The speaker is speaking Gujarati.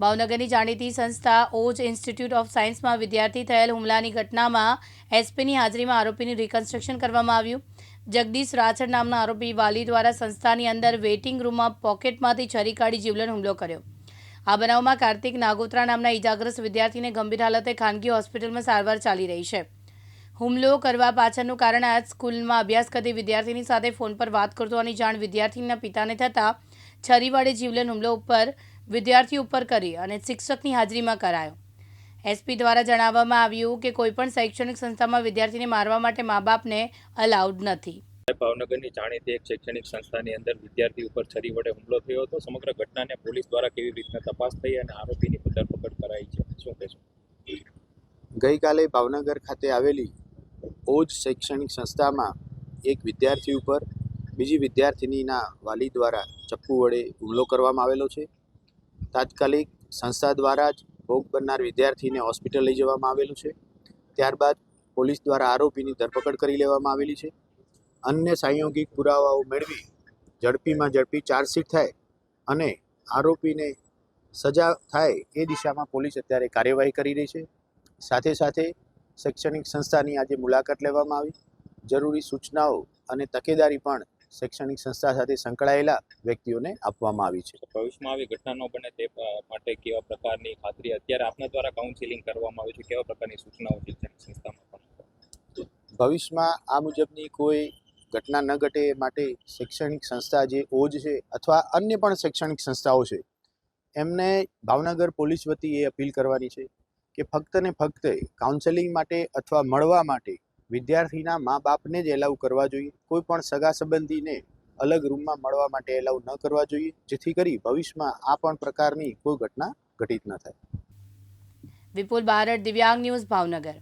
ભાવનગરની જાણીતી સંસ્થા ઓજ ઇન્સ્ટિટ્યૂટ ઓફ સાયન્સમાં વિદ્યાર્થી થયેલ હુમલાની ઘટનામાં એસપીની હાજરીમાં આરોપીનું રિકન્સ્ટ્રક્શન કરવામાં આવ્યું. જગદીશ રાછડ નામના આરોપી વાલી દ્વારા સંસ્થાની અંદર વેઇટિંગ રૂમમાં પોકેટમાંથી છરી કાઢી જીવલેણ હુમલો કર્યો. આ બનાવમાં કાર્તિક નાગોત્રા નામના ઇજાગ્રસ્ત વિદ્યાર્થીને ગંભીર હાલતે ખાનગી હોસ્પિટલમાં સારવાર ચાલી રહી છે. હુમલો કરવા પાછળનું કારણ આજ સ્કૂલમાં અભ્યાસ કરતી વિદ્યાર્થીની સાથે ફોન પર વાત કરતો હોવાની જાણ વિદ્યાર્થીના પિતાને થતાં છરી વડે જીવલેણ હુમલો ઉપર વિદ્યાર્થી ઉપર કરી અને શિક્ષકની હાજરીમાં કરાયો. એસપી દ્વારા જણાવવામાં આવ્યું કે કોઈપણ શૈક્ષણિક સંસ્થામાં વિદ્યાર્થીને મારવા માટે મા બાપને અલાઉડ નથી. ભાવનગરની જાણીતી એક શૈક્ષણિક સંસ્થાની અંદર વિદ્યાર્થી ઉપર છરી વડે હુમલો થયો હતો. સમગ્ર ઘટનાને પોલીસ દ્વારા કેવી રીતના તપાસ થઈ અને આરોપીની ધરપકડ કરાઈ છે? શું કહેશો? ગઈકાલે ભાવનગર ખાતે આવેલી ઓજ શૈક્ષણિક સંસ્થામાં એક વિદ્યાર્થી ઉપર બીજી વિદ્યાર્થિનીના વાલી દ્વારા ચપ્પુ વડે હુમલો કરવામાં આવેલો છે. તાત્કાલિક સંસ્થા દ્વારા જ ભોગ બનનાર વિદ્યાર્થીને હોસ્પિટલ લઈ જવામાં આવેલું છે. ત્યારબાદ પોલીસ દ્વારા આરોપીની ધરપકડ કરી લેવામાં આવેલી છે. અન્ય સંયોગિક પુરાવાઓ મેળવી ઝડપીમાં ઝડપી ચાર્જશીટ થાય અને આરોપીને સજા થાય એ દિશામાં પોલીસ અત્યારે કાર્યવાહી કરી રહી છે. સાથે સાથે શૈક્ષણિક સંસ્થાની આજે મુલાકાત લેવામાં આવી. જરૂરી સૂચનાઓ અને તકેદારી પણ શૈક્ષણિક સંસ્થા સાથે સંકળાયેલા વ્યક્તિઓને આપવામાં આવી છે. ભવિષ્યમાં આવી ઘટના ન બને તે માટે કેવા પ્રકારની ખાતરી અત્યારે આપના દ્વારા કાઉન્સિલિંગ કરવામાં આવ્યું છે? કેવા પ્રકારની સૂચનાઓ શૈક્ષણિક સંસ્થામાં ભવિષ્યમાં આ મુજબની કોઈ ઘટના ન ઘટે માટે શૈક્ષણિક સંસ્થા જે ઓજ છે અથવા અન્ય પણ શૈક્ષણિક સંસ્થાઓ છે એમને ભાવનગર પોલીસ વતી એ અપીલ કરવાની છે કે ફક્ત ને ફક્ત કાઉન્સેલિંગ માટે અથવા મળવા માટે વિદ્યાર્થીના મા બાપને જ એલાઉ કરવા જોઈએ. કોઈ પણ સગા સંબંધીને અલગ રૂમમાં મળવા માટે એલાઉ ન કરવા જોઈએ, જેથી કરી ભવિષ્યમાં આ પણ પ્રકારની કોઈ ઘટના ઘટિત ન થાય. વિપુલ બારડ, દિવ્યાંગ ન્યૂઝ ભાવનગર.